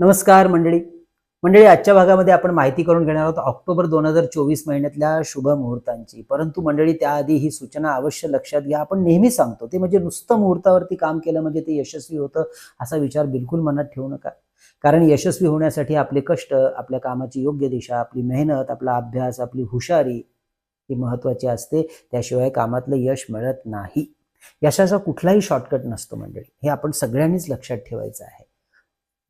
नमस्कार मंडळी. मंडळी आजच्या भागामध्ये आपण माहिती करून घेणार आहोत ऑक्टोबर दोन हजार चोवीस महिन्यातल्या शुभ मुहूर्तांची. परंतु मंडळी त्याआधी ही सूचना अवश्य लक्षात घ्या. आपण नेहमी सांगतो ते म्हणजे नुसतं मुहूर्तावरती काम केलं म्हणजे ते यशस्वी होतं असा विचार बिलकुल मनात ठेवू नका. कारण यशस्वी होण्यासाठी आपले कष्ट आपल्या कामाची योग्य दिशा आपली मेहनत आपला अभ्यास आपली हुशारी ही महत्वाची असते. त्याशिवाय कामातलं यश मिळत नाही. यशाचा कुठलाही शॉर्टकट नसतो मंडळी. हे आपण सगळ्यांनीच लक्षात ठेवायचं आहे.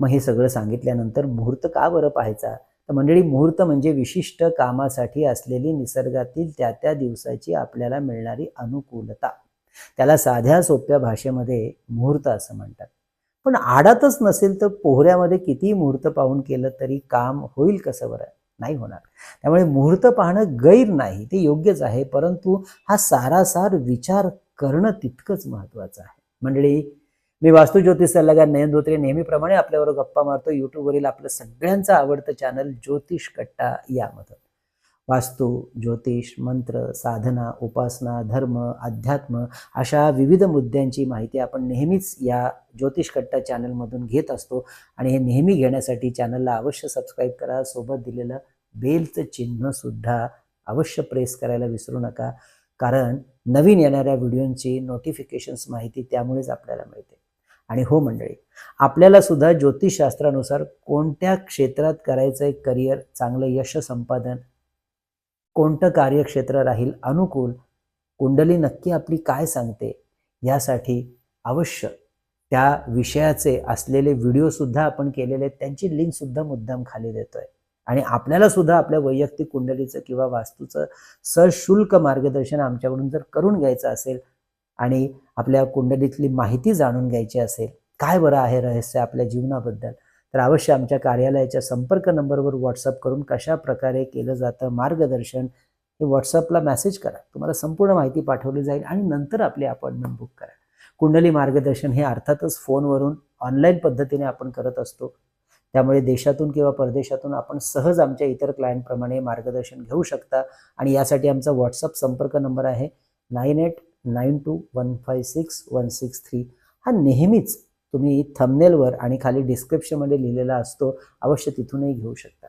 मग हे सगळं सांगितल्यानंतर मुहूर्त का बरं पाहायचा? तर मंडळी मुहूर्त म्हणजे विशिष्ट कामासाठी असलेली निसर्गातील त्या त्या दिवसाची आपल्याला मिळणारी अनुकूलता. त्याला साध्या सोप्या भाषेमध्ये मुहूर्त असं म्हणतात. पण आडातच नसेल तर पोहऱ्यामध्ये किती मुहूर्त पाहून केलं तरी काम होईल कसं बरं? नाही होणार. त्यामुळे मुहूर्त पाहणं गैर नाही ते योग्यच आहे परंतु हा सारासार विचार करणं तितकंच महत्वाचं आहे. मंडळी मी वास्तू ज्योतिष सल्लागार नयन धोत्रे नेहमीप्रमाणे आपल्यावर गप्पा मारतो. युट्यूबवरील आपलं सगळ्यांचं आवडतं चॅनल ज्योतिष कट्टा यामधून. वास्तू ज्योतिष मंत्र साधना उपासना धर्म अध्यात्म अशा विविध मुद्द्यांची माहिती आपण नेहमीच या ज्योतिष कट्टा चॅनलमधून घेत असतो. आणि हे नेहमी घेण्यासाठी चॅनलला अवश्य सबस्क्राईब करा. सोबत दिलेलं बेलचं चिन्हसुद्धा अवश्य प्रेस करायला विसरू नका. कारण नवीन येणाऱ्या व्हिडिओंची नोटिफिकेशन्स माहिती त्यामुळेच आपल्याला मिळते. आणि हो मंडळी आपल्याला सुद्धा ज्योतिषशास्त्रानुसार कोणत्या क्षेत्रात करायचं आहे करिअर चांगलं यश संपादन कोणतं कार्यक्षेत्र राहील अनुकूल कुंडली नक्की आपली काय सांगते यासाठी अवश्य त्या विषयाचे असलेले व्हिडिओसुद्धा आपण केलेले आहेत त्यांची लिंकसुद्धा मुद्दाम खाली देतोय. आणि आपल्याला सुद्धा आपल्या वैयक्तिक कुंडलीचं किंवा वास्तूचं सशुल्क मार्गदर्शन आमच्याकडून जर करून घ्यायचं असेल आणि आपल्या कुंडलीतली माहिती जाणून घ्यायची असेल काय बरं आहे रहस्य आपल्या जीवनाबद्दल? तर अवश्य आमच्या कार्यालयाच्या संपर्क नंबरवर व्हॉट्सअप करून कशा प्रकारे केलं जातं मार्गदर्शन हे व्हॉट्सअपला मेसेज करा. तुम्हाला संपूर्ण माहिती पाठवली जाईल आणि नंतर आपली अपॉइंटमेंट बुक करा. कुंडली मार्गदर्शन हे अर्थातच फोनवरून ऑनलाईन पद्धतीने आपण करत असतो. त्यामुळे देशातून किंवा परदेशातून आपण सहज आमच्या इतर क्लायंटप्रमाणे मार्गदर्शन घेऊ शकता आणि यासाठी आमचा व्हॉट्सअप संपर्क नंबर आहे nine eight nine two one five six one six three हा नेहमीच तुम्ही थंबनेलवर आणि खाली डिस्क्रिप्शनमध्ये लिहिलेला असतो अवश्य तिथूनही घेऊ शकता.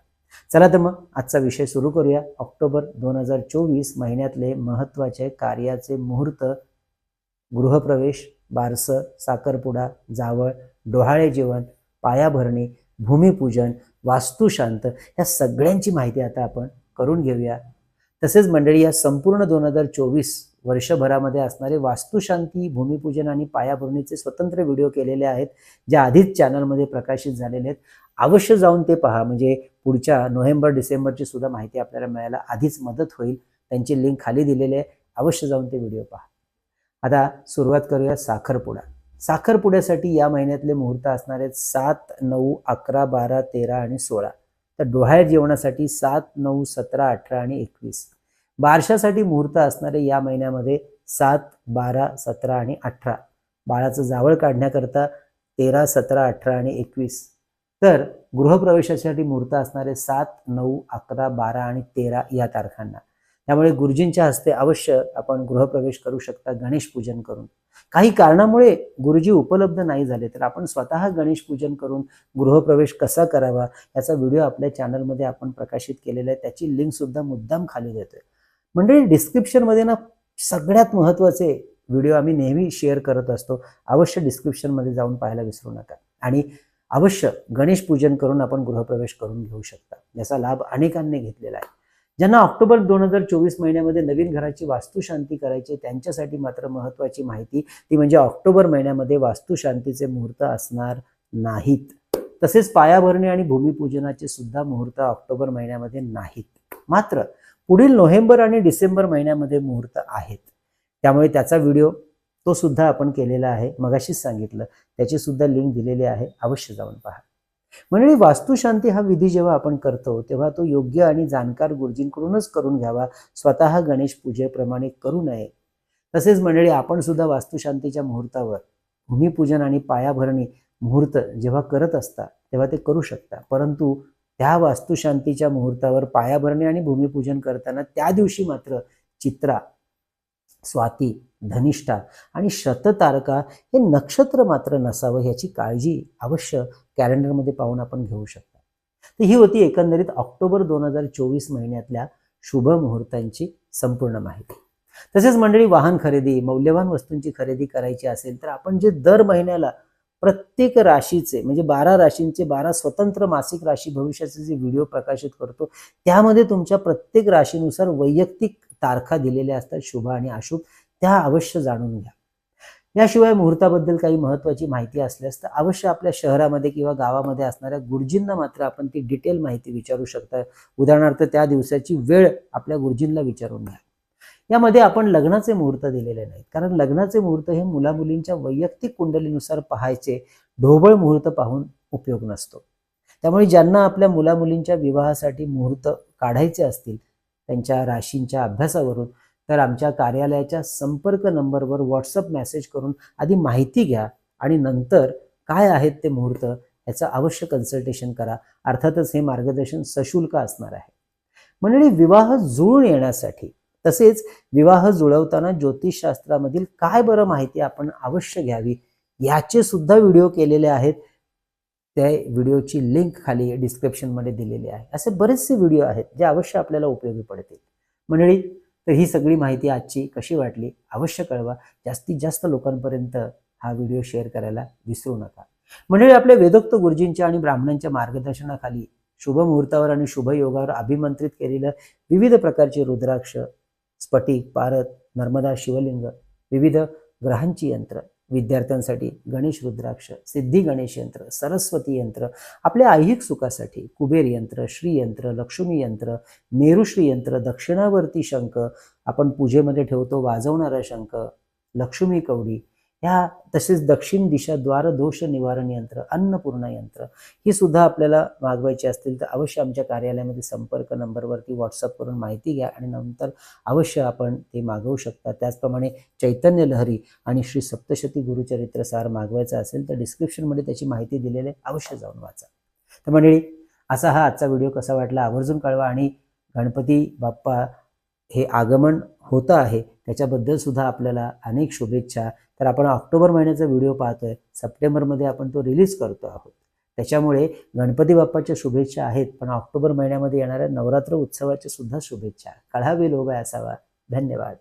चला तर मग आजचा विषय सुरू करूया. ऑक्टोबर दोन हजार चोवीस महिन्यातले महत्त्वाचे कार्याचे मुहूर्त. गृहप्रवेश बारसं साखरपुडा जावळ डोहाळे जेवण पायाभरणी भूमिपूजन वास्तुशांत या सगळ्यांची माहिती आता आपण करून घेऊया. तसेच मंडळी या संपूर्ण दोन हजार चोवीस वर्षभरामध्ये असणारे वास्तुशांती भूमिपूजन आणि पायाभरणीचे स्वतंत्र व्हिडिओ केलेले आहेत जे आधीच चॅनलमध्ये प्रकाशित झालेले आहेत. अवश्य जाऊन ते पहा. म्हणजे पुढच्या नोव्हेंबर डिसेंबरची सुद्धा माहिती आपल्याला मिळायला आधीच मदत होईल. त्यांची लिंक खाली दिलेली आहे. अवश्य जाऊन ते व्हिडिओ पहा. आता सुरुवात करूया साखरपुडा. साखरपुड्यासाठी या महिन्यातले मुहूर्त असणारे सात नऊ अकरा बारा तेरा आणि सोळा. तर डोहाळे जेवणासाठी सात नऊ सतरा अठरा आणि एकवीस. बारशासाठी मुहूर्त असणारे या महिन्यामध्ये सात बारा सतरा आणि अठरा. बाळाचं जावळ काढण्याकरता तेरा सतरा अठरा आणि एकवीस. तर गृहप्रवेशासाठी मुहूर्त असणारे सात नऊ अकरा बारा आणि तेरा या तारखांना. त्यामुळे गुरुजींच्या हस्ते अवश्य आपण गृहप्रवेश करू शकता गणेश पूजन करून. काही कारणामुळे गुरुजी उपलब्ध नाही झाले तर आपण स्वतः गणेश पूजन करून गृहप्रवेश कसा करावा याचा व्हिडिओ आपल्या चॅनलमध्ये आपण प्रकाशित केलेला आहे. त्याची लिंक सुद्धा मुद्दाम खाली देतोय. मंडळी डिस्क्रिप्शनमध्ये ना सगळ्यात महत्त्वाचे व्हिडिओ आम्ही नेहमी शेअर करत असतो. अवश्य डिस्क्रिप्शनमध्ये जाऊन पाहायला विसरू नका. आणि अवश्य गणेश पूजन करून आपण गृहप्रवेश करून घेऊ शकता. याचा लाभ अनेकांनी घेतलेला आहे. ज्यांना ऑक्टोबर दोन हजार चोवीस महिन्यामध्ये नवीन घराची वास्तुशांती करायची त्यांच्यासाठी मात्र महत्त्वाची माहिती ती म्हणजे ऑक्टोबर महिन्यामध्ये वास्तुशांतीचे मुहूर्त असणार नाहीत. तसेच पायाभरणी आणि भूमिपूजनाचे सुद्धा मुहूर्त ऑक्टोबर महिन्यामध्ये नाहीत. मात्र पुढील नोव्हेंबर आणि डिसेंबर महिन्यामध्ये मुहूर्त आहेत. त्यामुळे त्याचा व्हिडिओ तो सुद्धा आपण केलेला आहे. मगाशीच सांगितलं. त्याची सुद्धा लिंक दिलेली आहे. अवश्य जाऊन पहा. म्हणजे वास्तुशांती हा विधी जेव्हा आपण करतो तेव्हा तो योग्य आणि जाणकार गुरुजींकडूनच करून घ्यावा. स्वतः गणेश पूजेप्रमाणे करू नये. तसेच मंडळी आपण सुद्धा वास्तुशांतीच्या मुहूर्तावर भूमिपूजन आणि पायाभरणी मुहूर्त जेव्हा करत असता तेव्हा ते करू शकता. परंतु त्या वास्तुशांतीच्या मुहूर्तावर पायाभरणी आणि भूमिपूजन करताना त्या दिवशी मात्र चित्रा स्वाती धनिष्ठा आणि शततारका हे नक्षत्र मात्र नसावं याची काळजी अवश्य कॅलेंडरमध्ये पाहून आपण घेऊ शकता. तर ही होती एकंदरीत ऑक्टोबर दोन हजार चोवीस महिन्यातल्या शुभ मुहूर्तांची संपूर्ण माहिती. तसेच मंडळी वाहन खरेदी मौल्यवान वस्तूंची खरेदी करायची असेल तर आपण जे दर महिन्याला प्रत्येक राशीचे म्हणजे बारा राशींचे बारा स्वतंत्र मासिक राशी भविष्याचे जे व्हिडिओ प्रकाशित करतो त्यामध्ये तुमच्या प्रत्येक राशीनुसार वैयक्तिक तारखा दिलेल्या असतात शुभ आणि अशुभ त्या अवश्य जाणून घ्या. याशिवाय मुहूर्ताबद्दल काही महत्त्वाची माहिती असल्यास तर अवश्य आपल्या शहरामध्ये किंवा गावामध्ये असणाऱ्या गुरुजींना मात्र आपण ती डिटेल माहिती विचारू शकता. उदाहरणार्थ त्या दिवसाची वेळ आपल्या गुरुजींना विचारून घ्या. यामध्ये आपण लग्नाचे मुहूर्त दिलेले नाहीत. कारण लग्नाचे मुहूर्त हे मुला मुलींच्या वैयक्तिक कुंडलीनुसार पाहायचे ढोबळ मुहूर्त पाहून उपयोग नसतो. त्यामुळे ज्यांना आपल्या मुला मुलींच्या विवाहासाठी मुहूर्त काढायचे असतील त्यांच्या राशींच्या अभ्यासावरून तर आमच्या कार्यालयाच्या संपर्क नंबरवर व्हॉट्सअप मेसेज करून आधी माहिती घ्या आणि नंतर काय आहेत ते मुहूर्त याचं अवश्य कन्सल्टेशन करा. अर्थातच हे मार्गदर्शन सशुल्क असणार आहे. मंडळी विवाह जुळून येण्यासाठी तसेच विवाह जुळवताना ज्योतिषशास्त्रामधील काय बरं माहिती आपण अवश्य घ्यावी याचे सुद्धा व्हिडिओ केलेले आहेत. त्या व्हिडिओची लिंक खाली डिस्क्रिप्शनमध्ये दिलेली आहे. असे बरेचसे व्हिडिओ आहेत जे अवश्य आपल्याला उपयोगी पडतील. मंडळी तर ही सगळी माहिती आजची कशी वाटली अवश्य कळवा. जास्तीत जास्त लोकांपर्यंत हा व्हिडिओ शेअर करायला विसरू नका. मंडळी आपल्या वेदोक्त गुरुजींच्या आणि ब्राह्मणांच्या मार्गदर्शनाखाली शुभ मुहूर्तावर आणि शुभ योगावर अभिमंत्रित केलेलं विविध प्रकारचे रुद्राक्ष स्फटिक पारत नर्मदा शिवलिंग विविध ग्रहांची यंत्र विद्यार्थ्यांसाठी गणेश रुद्राक्ष सिद्धी गणेश यंत्र सरस्वती यंत्र आपल्या ऐहिक सुखासाठी कुबेर यंत्र श्रीयंत्र लक्ष्मी यंत्र मेरुश्री यंत्र दक्षिणावर्ती शंख आपण पूजेमध्ये ठेवतो वाजवणारा शंख लक्ष्मी कवडी ह्या तसेच दक्षिण दिशा द्वार दोष निवारण यंत्र अन्नपूर्णा यंत्र ही सुद्धा आपल्याला मागवायची असतील तर अवश्य आमच्या कार्यालयामध्ये संपर्क नंबरवरती व्हॉट्सअप करून माहिती घ्या आणि नंतर अवश्य आपण ते मागवू शकता. त्याचप्रमाणे चैतन्य लहरी आणि श्री सप्तशती गुरुचरित्र सार मागवायचा असेल तर डिस्क्रिप्शनमध्ये त्याची माहिती दिलेली आहे. अवश्य जाऊन वाचा. तर मंडळी असा हा आजचा व्हिडिओ कसा वाटला? आवर्जून कळवा आणि गणपती बाप्पा हे आगमन होतं आहे त्याच्याबद्दल सुद्धा आपल्याला अनेक शुभेच्छा. तर आपण ऑक्टोबर महिन्याचा व्हिडिओ पाहतोय. सप्टेंबरमध्ये आपण तो रिलीज करतो आहोत. त्याच्यामुळे गणपती बाप्पाच्या शुभेच्छा आहेत पण ऑक्टोबर महिन्यामध्ये येणाऱ्या नवरात्र उत्सवाच्या सुद्धा शुभेच्छा. कळावी लोक असावा. धन्यवाद.